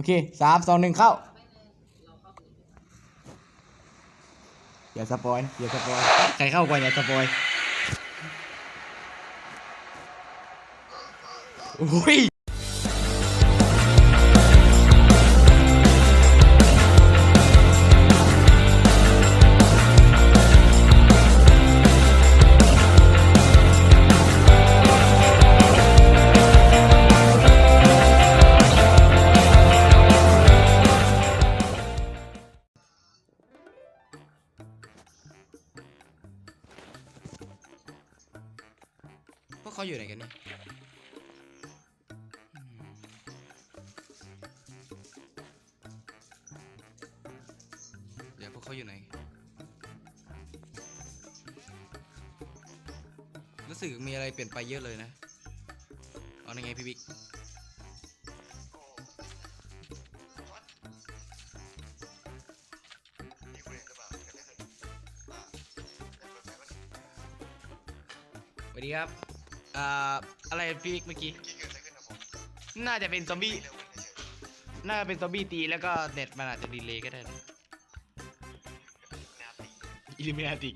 อเคสามสองหนึ่งเข้า อย่าสปอยนะอย่าสปอย ใครเข้าก่อนอย่าสปอยโอ้ย กเขาอยู่ไหนรู้สึกมีอะไรเปลี่ยนไปเยอะเลยนะ เอาในไงพี่บิ๊กสวัสดีครับอ่าอะไรพี่บิ๊กเมื่อกี้ น่าจะเป็นซอมบี้ น่าจะเป็นซอมบี้ตีแล้วก็เน็ตมันอาจจะดีเลย์ก็ได้นะ อิลิมินาติ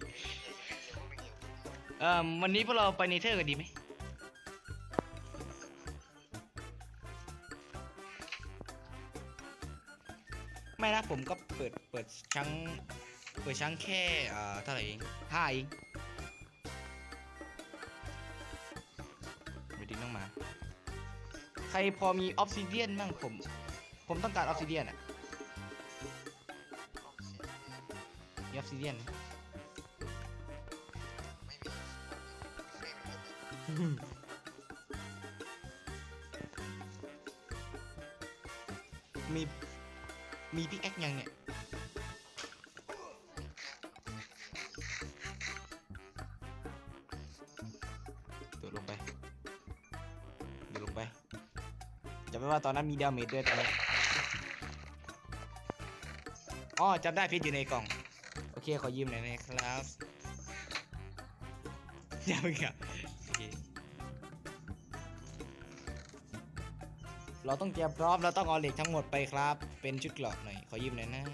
เอ่อวันนี้พวกเราไปเนเธอร์กันดีไหมไม่นะผมก็เปิดเปิดชั้งเปิดชั้งแค่เอ่อเท่าไหร่เองห้าเองไม่ดิ้งต้องมา ใครพอมีออฟซิเดียนบ้างผม ผมต้องการออฟซิเดียนอะมีออฟซิเดียน มี มีพิกแอคยังเนี่ยโดดลงไปโดดลงไปจำไม่ว่าตอนนั้นมีดาเมจด้วยตอนนี้อ๋อจำได้พิษอยู่ในกล่อง โอเค ขอยืมหน่อยนะครับ ยังไม่ครับ เราต้องเตรียมพร้อมเราต้องเอาเหล็กทั้งหมดไปครับ เป็นชุดเกราะหน่อยขอยืมหน่อยนะ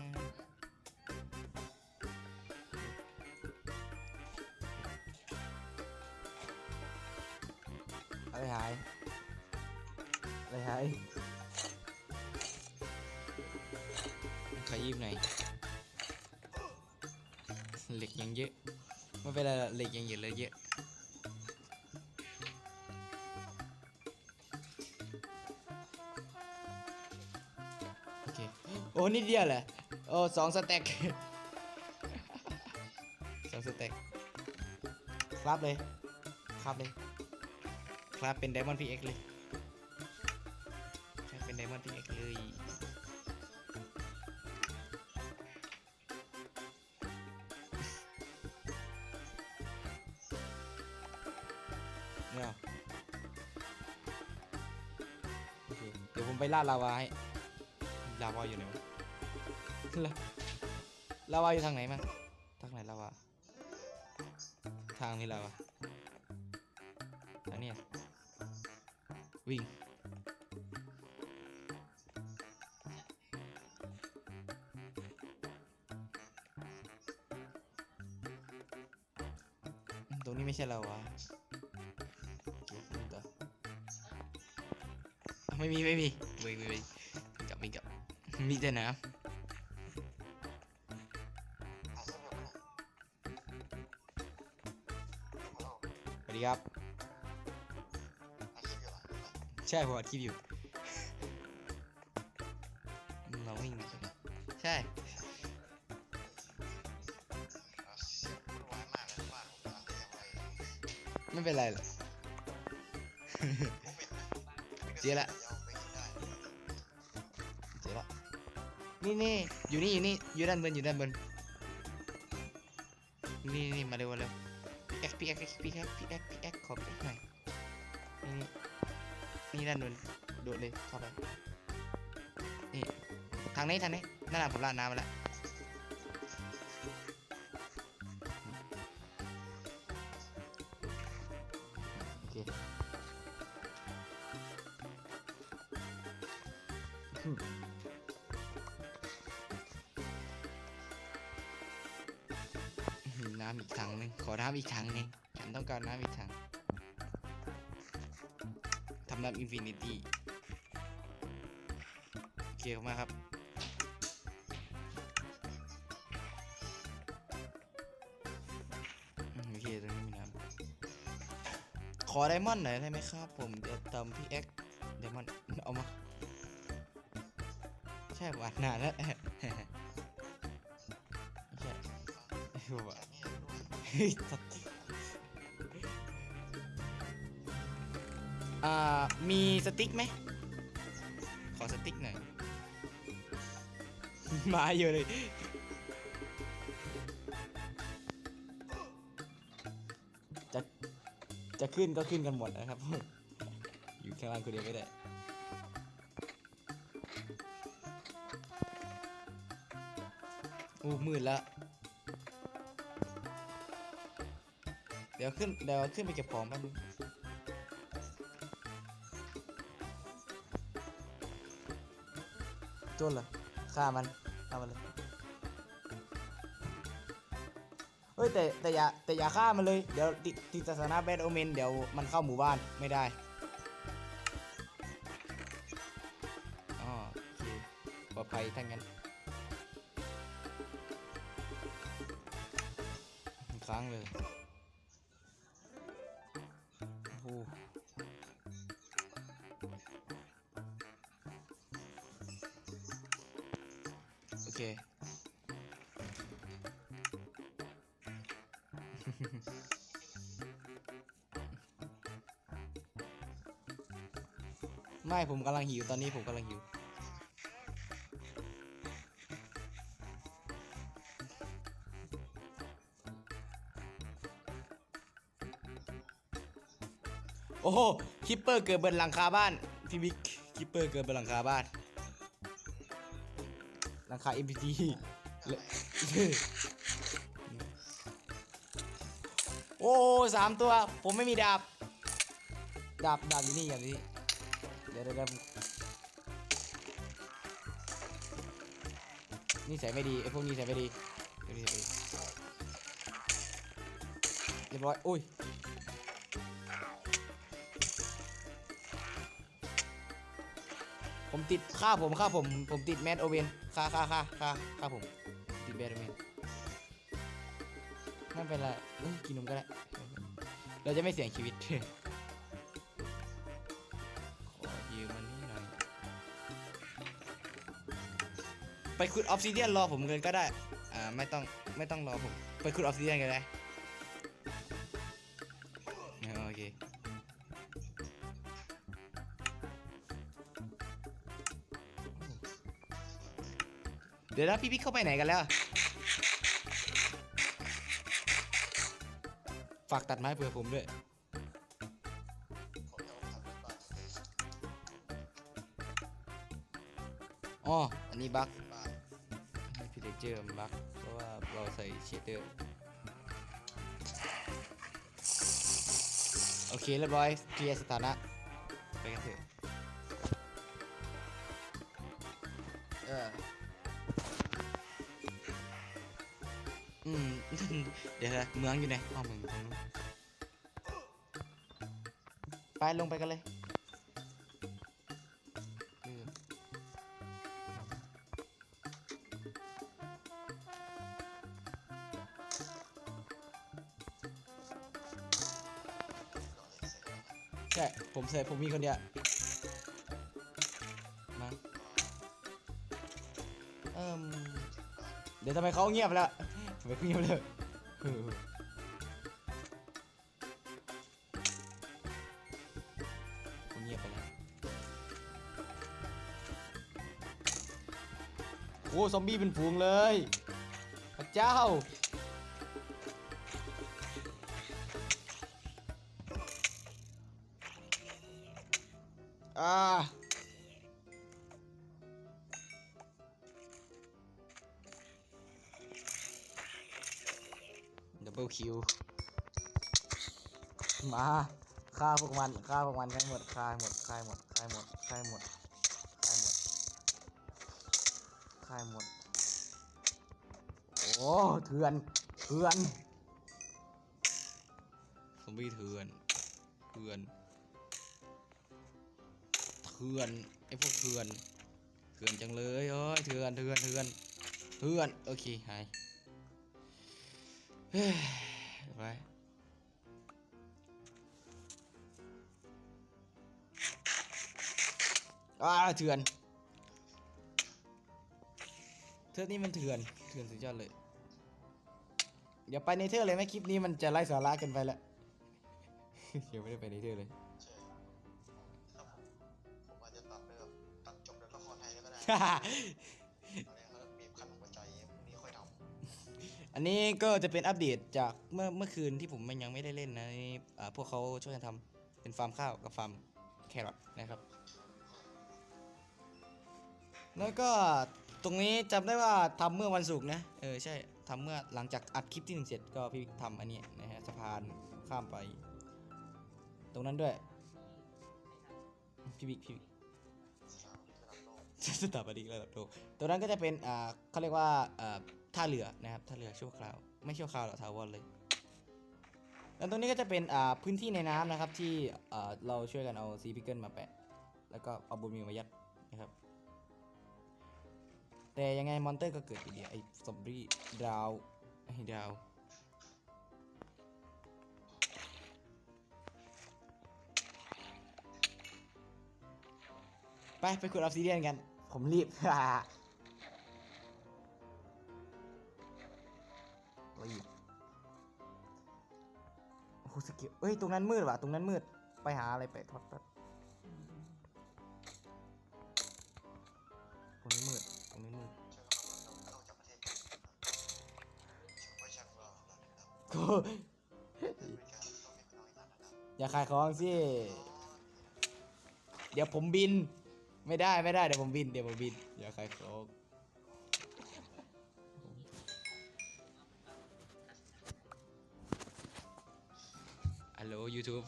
โอ้นิดเดียวแหละโอ้สองสแต็กสองสแต็กครับเลย ครับเลย ครับเป็นไดมอนด์พีเอ็กเลยครับเป็นไดมอนด์พีเอ็กเลย เนี่ยเดี๋ยวผมไปล่าดลาวาให้ ลาวาอยู่ไหนวะลาวาอยู่ทางไหนมั้งทางไหนลาวาทางนี้ลาวาทางนี้วิ่งตรงนี้ไม่ใช่ลาวาโอเควิ่งต่ออะไม่มีไม่มี มีแต่น้ำสวัสดีครับ ใช่ผมอัดคลิปอยู่เราวิ่งอยู่ใช่ไม่เป็นไรหรอกเจ๊ละ นี่นี่อยู่นี่อยู่นี่อยู่ด้านบนอยู่ด้านบนนี่นี่มาเร็วมาเร็ว X P X X P X P X P X ขอ P X หน่อยนี่นี่นี่ด้านบนโดดเลยเข้าไปนี่ทางนี้ทางนี้นั่นแหละผมลาดน้ำมาแล้ว น้ำอีกถังหนึ่งขอน้ำอีกถังหนึ่งฉันต้องการน้ำอีกถังทำน้ำอินฟินิตี้โอเคมาครับ โอเคตรงนี้มีน้ำขอไดมอนด์หน่อยได้ไหมครับ ผมจะทำพี่เอ็กไดมอนด์เอามา ใช่ผมอ่านนานแล้วไม่ใช่ผม อ่ามีสติ๊กไหม ขอสติ๊กหน่อย มาเยอะเลย จะ จะขึ้นก็ขึ้นกันหมดนะครับ อยู่ข้างล่างคนเดียวไม่ได้อู้มืดแล้ว ดี๋ยวขึ้นเดี๋ยวขึ้นไปเก็บของแป๊บนึงจนเหรอฆ่ามันฆ่ามันเลยเฮ้ยแต่แต่อย่าแต่อย่าฆ่ามันเลยเดี๋ยวติดติดศาสนาแบดโอเมนเดี๋ยวมันเข้าหมู่บ้านไม่ได้อ๋อโอเคปลอดภัยทั้งนั้นค้งเลย ผมกำลังหิวตอนนี้ผมกำลังหิว โอ้โหคิปเปอร์เกิดบนหลังคาบ้านพี่บิ๊กคิปเปอร์เกิดบนหลังคาบ้านหลังคา MPT โอ้สามตัว ผมไม่มีดาบ ดาบ ดาบอยู่นี่อย่างนี้ ดี๋ยวเดี๋ยวเดนี่ใส่ไม่ดีไอ้พวกนี้ใส่ไม่ดีเดี๋ยวนี้ใส่ไม่ดีเรียบร้อยอุ้ยผมติดค่าผมค่าผมผมติดแมดโอเวนค่าค่าค่าค่าค่าผมติดแมดโอเวนไม่เป็นไรกินนมก็ได้เราจะไม่เสี่ยงชีวิต ไปขุดออฟซิเดียนรอผมเงินก็ได้ อ่าไม่ต้องไม่ต้องรอผม ไปขุดออฟซิเดียนก็ได้อ่าโอเคเดี๋ยวนะพี่พี่เข้าไปไหนกันแล้ว ฝากตัดไม้เผื่อผมด้วยอ๋ออันนี้บั๊ก เจอร์มันบั๊กเพราะว่าเราใส่เชดเดอร์โอเคเรียบร้อยเคลียร์สถานะ ไปกันเถอะเอออืม เดี๋ยวนะเมืองอยู่ไหนอ้าวเมืองตรงนู้นไปลงไปกันเลย ใส่ผมมีคนเดียวมาเอิ่มเดี๋ยวทำไมเขาเงียบแล้วทำไมเขเงียบเลยเงียบไปแล้วโอ้ซอมบี้เป็นฝูงเลย พระเจ้า คิว มาฆ่าพวกมันฆ่าพวกมันให้หมดฆ่าหมดฆ่าหมดฆ่าหมดฆ่าหมดฆ่าหมดฆ่าหมด โอ้เถื่อนเถื่อนอมบี้เถื่อนเถื่อนเถื่อนไอพวกเถื่อนเถื่อนจังเลยเอ้ยเถื่อนเถื่อนเถื่อนเถื่อนโอเคหาย ไปอ้าเถื่อน เทือกนี้มันเถื่อน เถื่อนสุดยอดเลยอย่าไปในเทือกเลยไหมคลิปนี้มันจะไร้สาระเกันไปละยังไม่ได้ไปในเทือกเลยใช่ครับผมผมอาจจะตัดเลยแบบตัดจบด้วยละครไทยก็ได้ อันนี้ก็จะเป็นอัปเดตจากเมื่อเมื่อคืนที่ผมมันยังไม่ได้เล่นนะนี่พวกเขาช่วยกันทำเป็นฟาร์มข้าวกับฟาร์มแครอทนะครับ แล้วก็ตรงนี้จำได้ว่าทำเมื่อวันศุกร์นะเออใช่ทำเมื่อหลังจากอัดคลิปที่หนึ่งเสร็จก็พี่บิ๊กทำอันนี้นะฮะสะพานข้ามไป ตรงนั้นด้วยพี่บิ๊กพี่บิ๊กสถาบัดับโลกสถาปนิกระดับโลกตัวนั้นก็จะเป็นอ่าเขาเรียกว่าอ่า ท่าเรือนะครับท่าเรือชั่วคราว ไม่ชั่วคราวหรอกทาวอนเลยแล้วตรงนี้ก็จะเป็นอ่าพื้นที่ในน้ำนะครับที่อ่าเราช่วยกันเอาซีพิเกิลมาแปะ แล้วก็เอาบูมิวมายัดนะครับ แต่ยังไงมอนเตอร์ก็เกิดอยู่ดีไอ้ซอมบี้ดาวไอ้ดาวไปไปขุดออฟซิเดียนกัน ผมรีบ เอ้ย ตรงนั้นมืดว่ะ ตรงนั้นมืด ไปหาอะไรไปทอดแป๊บตรงนี้มืด ตรงนี้มืดอย่าขายของสิ เดี๋ยวผมบิน ไม่ได้ไม่ได้เดี๋ยวผมบิน เดี๋ยวผมบิน อย่าขายของ ฮัลโหล YouTube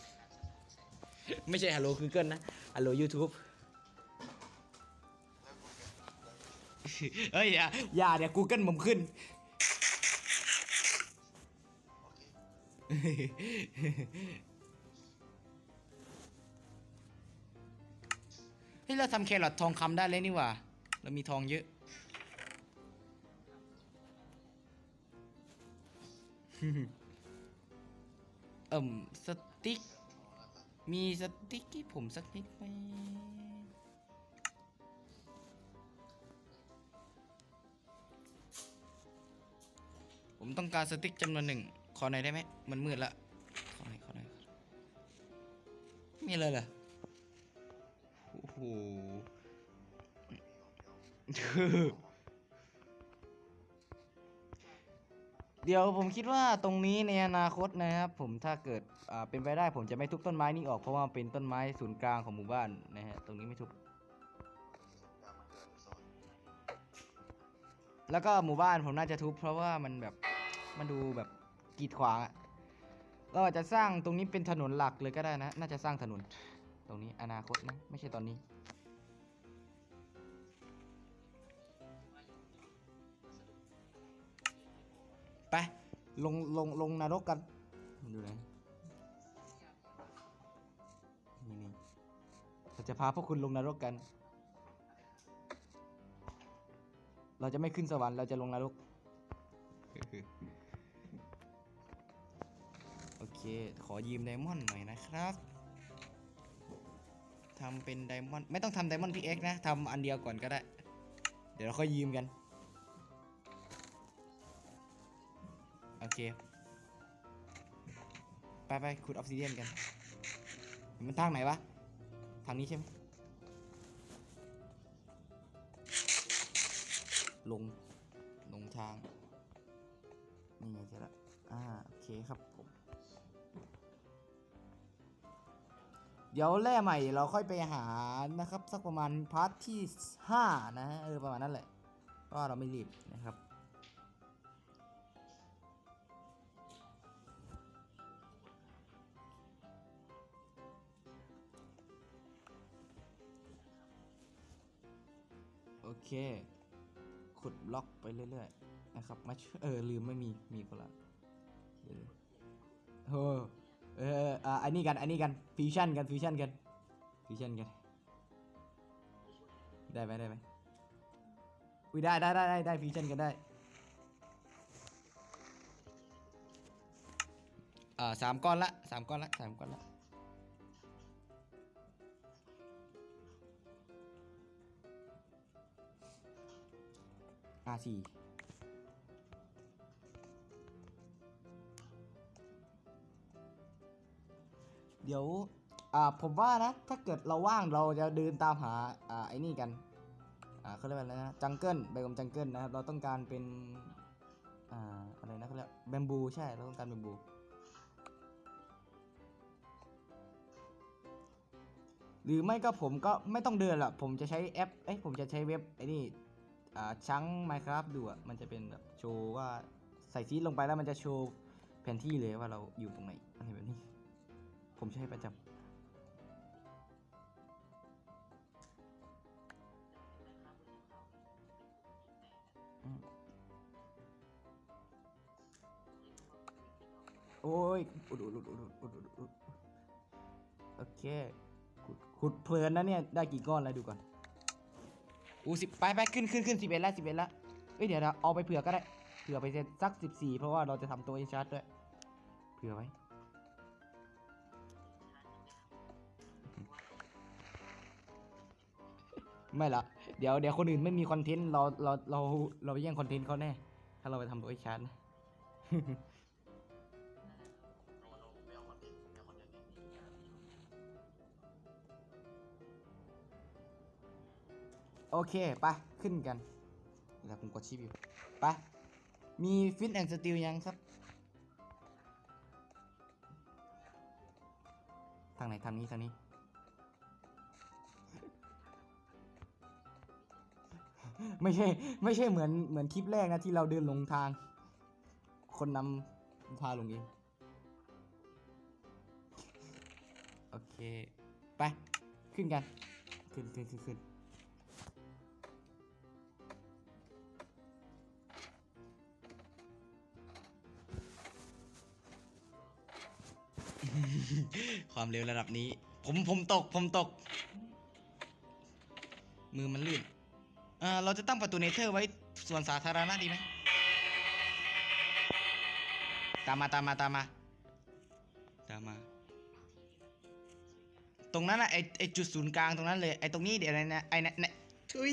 ไม่ใช่ฮัลโหล Google นะฮัลโหล YouTube เอ้ยอย่าอย่าเดี๋ยว Google ผมขึ้น เฮ้ย เราทำแครอททองคำได้เลยนี่หว่า เรามีทองเยอะ เอิ่มสติ๊ก มีสติ๊กให้ผมสักนิดไหมผมต้องการสติ๊กจำนวนหนึ่ง ขอหน่อยได้ไหม มันมืดละ ขอหน่อยขอหน่อยมีอะไรเหรอ โอ้โห เดี๋ยวผมคิดว่าตรงนี้ในอนาคตนะครับ ผมถ้าเกิดอ่าเป็นไปได้ผมจะไม่ทุบต้นไม้นี้ออกเพราะว่ามันเป็นต้นไม้ศูนย์กลางของหมู่บ้านนะฮะตรงนี้ไม่ทุบแล้วก็หมู่บ้านผมน่าจะทุบเพราะว่ามันแบบมันดูแบบกีดขวางอะเราอาจจะสร้างตรงนี้เป็นถนนหลักเลยก็ได้นะ น่าจะสร้างถนน ตรงนี้อนาคตนะ ไม่ใช่ตอนนี้ ไป ลง ลง ลงนรกกัน ดูไหนนี่นี่เราจะพาพวกคุณลงนรกกัน เราจะไม่ขึ้นสวรรค์ เราจะลงนรก โอเค ขอยืมไดมอนด์หน่อยนะครับทำเป็นไดมอนด์ ไม่ต้องทำไดมอนด์พีเอ็กนะ ทำอันเดียวก่อนก็ได้ เดี๋ยวเราค่อยยืมกัน เค ไปไปขุดออฟซิเดียนกัน มันทางไหนวะ ทางนี้ใช่ไหมลง ลงทาง นี่ไงเจอละอ่า โอเคครับผม เดี๋ยวแร่ใหม่เราค่อยไปหานะครับ สักประมาณพาร์ทที่ 5 นะฮะเออ ประมาณนั้นแหละเพราะเราไม่รีบนะครับ เค ขุดบล็อกไปเรื่อยๆ นะครับ มาช่วยเออ ลืมไม่มี มีคนละเดี๋ยวเออเอออ่าอันนี้กัน อันนี้กัน ฟิวชั่นกัน ฟิวชั่นกัน ฟิวชั่นกัน ได้ไหมได้ไหมอุ้ยได้ได้ได้ได้ได้ฟิวชั่นกันได้ อ่าสามก้อนละสามก้อนละสามก้อนละาสี่เดี๋ยว อ่า ผมว่านะ ถ้าเกิดเราว่างเราจะเดินตามหา อ่า ไอ้นี่กัน อ่าเขาเรียกว่าอะไรนะ จังเกิลใบกมจังเกิลนะครับ เราต้องการเป็น อ่า อะไรนะเขาเรียกแบมบู ใช่ เราต้องการแบมบู หรือไม่ก็ผมก็ไม่ต้องเดินละผมจะใช้แอป เอ้ย ผมจะใช้เว็บไอ้นี่ ชัง Minecraft ดูอะมันจะเป็นแบบโชว์ว่าใส่ซีดลงไปแล้วมันจะโชว์แผนที่เลยว่าเราอยู่ตรงไหนอะไรแบบนี้ ผมใช้ประจำโอ้ยอุดอุดอุดอุดอุดอุดโอเคขุดขุดเพลินนะเนี่ย ได้กี่ก้อนแล้วดูก่อน อู้สิบไปไปขึ้นขึ้นขึ้นสิบเอ็ดละสิบเอ็ดละเอ้ยเดี๋ยวเราเอาไปเผื่อก็ได้เผื่อไปเซ็ตสักสิบสี่เพราะว่าเราจะทำตัวเองชาร์จด้วยเผื่อไว้ไม่ละเดี๋ยวเดี๋ยวคนอื่นไม่มีคอนเทนต์เราเราเราเราแย่งคอนเทนต์เขาแน่ ถ้าเราไปทำตัวเองชาร์จนะ โอเค ไป ขึ้นกันเดี๋ยวผมกดชิปอยู่ ไป มีฟิตแอนด์สติลยังครับ ทางไหนทางนี้ทางนี้ ไม่ใช่ ไม่ใช่เหมือนเหมือนคลิปแรกนะที่เราเดินลงทาง คนนำพาลงเองโอเค ไป ขึ้นกัน ขึ้นขึ้นขึ้นขึ้น ความเร็วระดับนี้ ผมผมตก ผมตก มือมันลื่นเอ่อเราจะตั้งประตูเนเธอร์ไว้ส่วนสาธารณะดีไหมตามมาตามมาตามมาตามมา ตรงนั้นอะไอไอจุดศูนย์กลางตรงนั้นเลยไอตรงนี้เดี๋ยวนะไอนะนะทุย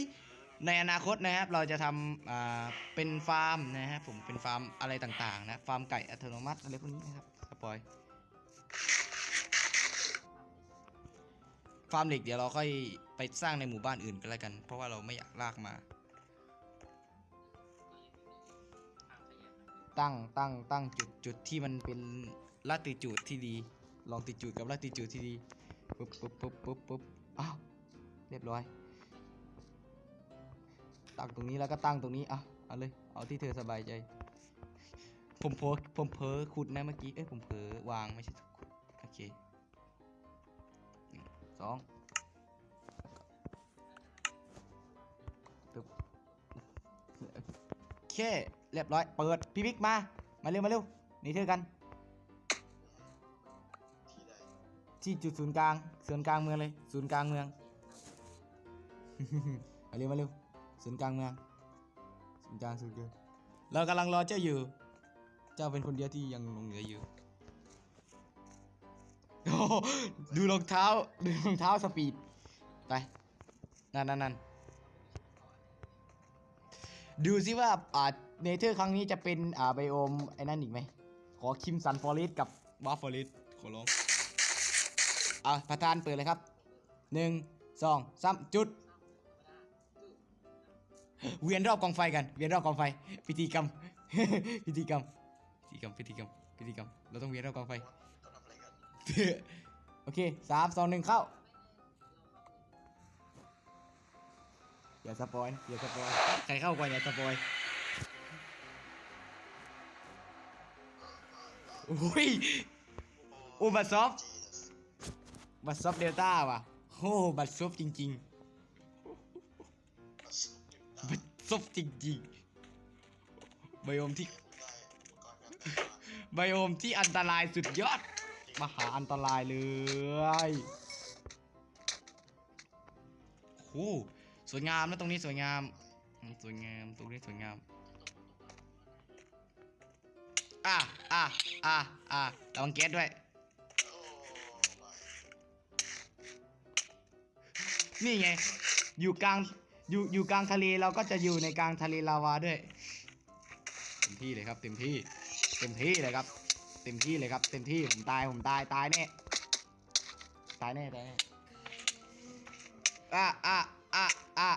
ในอนาคตนะครับเราจะทำอ่าเป็นฟาร์มนะครับผมเป็นฟาร์มอะไรต่างๆนะฟาร์มไก่อัตโนมัติอะไรพวกนี้นะครับสปอย ฟาร์มเหล็กเดี๋ยวเราค่อยไปสร้างในหมู่บ้านอื่นกันแล้วกัน เพราะว่าเราไม่อยากลากมา ตั้งตั้งตั้งจุดจุดที่มันเป็นลัติจูดที่ดี ลองติจูดกับลัติจูดที่ดีปุ๊บปุ๊บปุ๊บปุ๊บปุ๊บอ้าวเรียบร้อยตั้งตรงนี้แล้วก็ตั้งตรงนี้อะเอาเลยเอาที่เธอสบายใจ ผมเผลอผมเผลอขุดนะเมื่อกี้เอ้ยผมเผลอวางไม่ใช่ เคสองปึ๊บโอเค เรียบร้อย เปิด พี่บิ๊กมา มาเร็ว มาเร็ว นี่เธอกัน ที่จุดศูนย์กลาง ศูนย์กลางเมืองเลย ศูนย์กลางเมือง มาเร็ว มาเร็ว ศูนย์กลางเมือง ศูนย์กลางศูนย์กลางเรากำลังรอเจ้าอยู่ เจ้าเป็นคนเดียวที่ยังลงเหลืออยู่ ดูรองเท้า ดูรองเท้าสปีด ไป นั่นนั่นนั่นดูซิว่า อ่า เนเธอร์ครั้งนี้จะเป็น อ่า ไบโอม ไอ้นั่นอีกไหม ขอคิมซันฟอเรสกับวาฟอเรสขอร้อง อะ ประธานเปิดเลยครับ หนึ่ง สองสามจุด เวียนรอบกองไฟกัน เวียนรอบกองไฟ พิธีกรรม พิธีกรรม พิธีกรรม พิธีกรรม พิธีกรรม เราต้องเวียนรอบกองไฟ โอเคสามสองหนึ่งเข้า อย่าสปอยนะอย่าสปอย ใครเข้าก่อนอย่าสปอยโอ้ยโอ้บัตซอฟ Jesus บัตซอฟเดลต้าว่ะโอ้บัตซอฟจริงบัสจุดๆดาวบัตซอฟจริงๆไบโอมที่ได้อุปกรณ์การทำงานไบโอมที่อันตรายสุดยอดจริง มหาอันตรายเลยโอ้โหสวยงามนะตรงนี้สวยงาม สวยงามตรงนี้สวยงาม อะอะอะอะระวังแก๊สด้วย นี่ไง อยู่กลาง อยู่ อยู่กลางทะเลเราก็จะอยู่ในกลางทะเลลาวาด้วย เต็มที่เลยครับ เต็มที่ เต็มที่เลยครับ ต็มที่เลยครับ เต็มที่ผมตายผมตายตายแน่ตายแน่ตายแน่อะอะอะอะ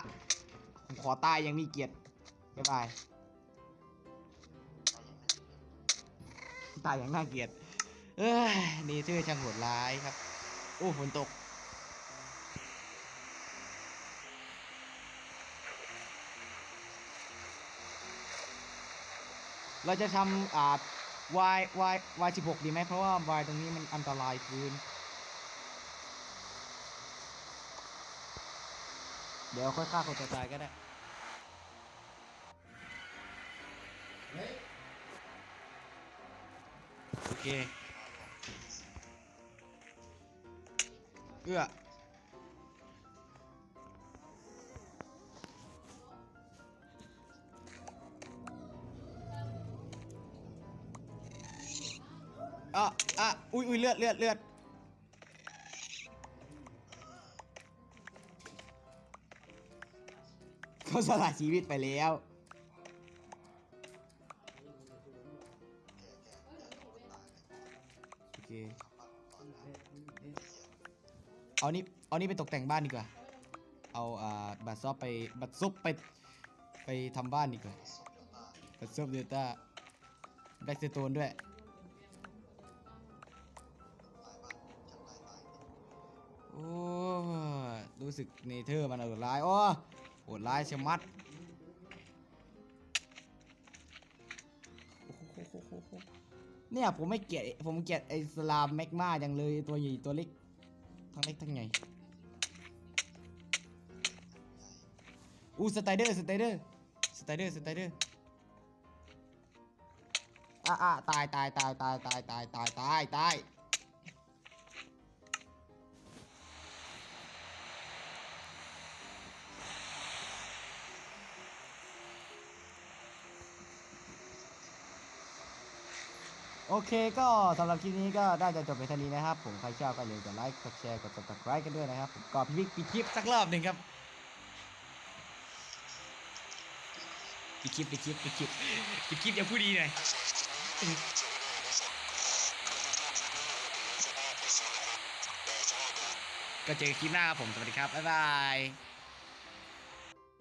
ผมขอตายยังมีเกียรติบ๊ายบายตายอย่างน่าเกลียดเอ้ยเนเธอร์ช่างโหดร้ายครับ โอ้ฝนตกเราจะทำอ่า Y Y Y สิบหกดีไหมเพราะว่า Y ตรงนี้มันอันตรายเกินเดี๋ยวค่อยฆ่าคนตัวตายก็ได้โอเคเอื้อ อะอะอุ้ยอุ้ยเลือดเลือดเลือดเขาสละชีวิตไปแล้วโอเคเอานี่เอานี่ไปตกแต่งบ้านดีกว่า เอาอ่าบัตรซอฟไปบัตรซุปไปไปทำบ้านดีกว่าบัตรซุปเดต้าแบ็กสโตนด้วย รู้สึกเนเธอร์มันโหดร้ายโอ้โหดร้ายเชมัดเนี่ยผมไม่เกลียดผมเกลียดไอ้สลามแมกมาจังเลยตัวใหญ่ตัวเล็กทั้งเล็กทั้งใหญ่อู้สไตเดอร์สไตเดอร์สไตเดอร์สไตเดอร์อะอะตายตายตายตายตายตายตายตายตาย โอเคก็สำหรับคลิปนี้ก็ได้จะจบไปเท่านี้นะครับ ผมใครชอบก็อย่าลืมกดไลค์กดแชร์กด subscribe กันด้วยนะครับผมก็พี่บิ๊กปีคลิปสักรอบหนึ่งครับปีคลิปปีคลิปปีคลิปปีคลิปอย่าพูดดีหน่อยก็เจอกันคลิปหน้าครับผมสวัสดีครับบ๊ายบาย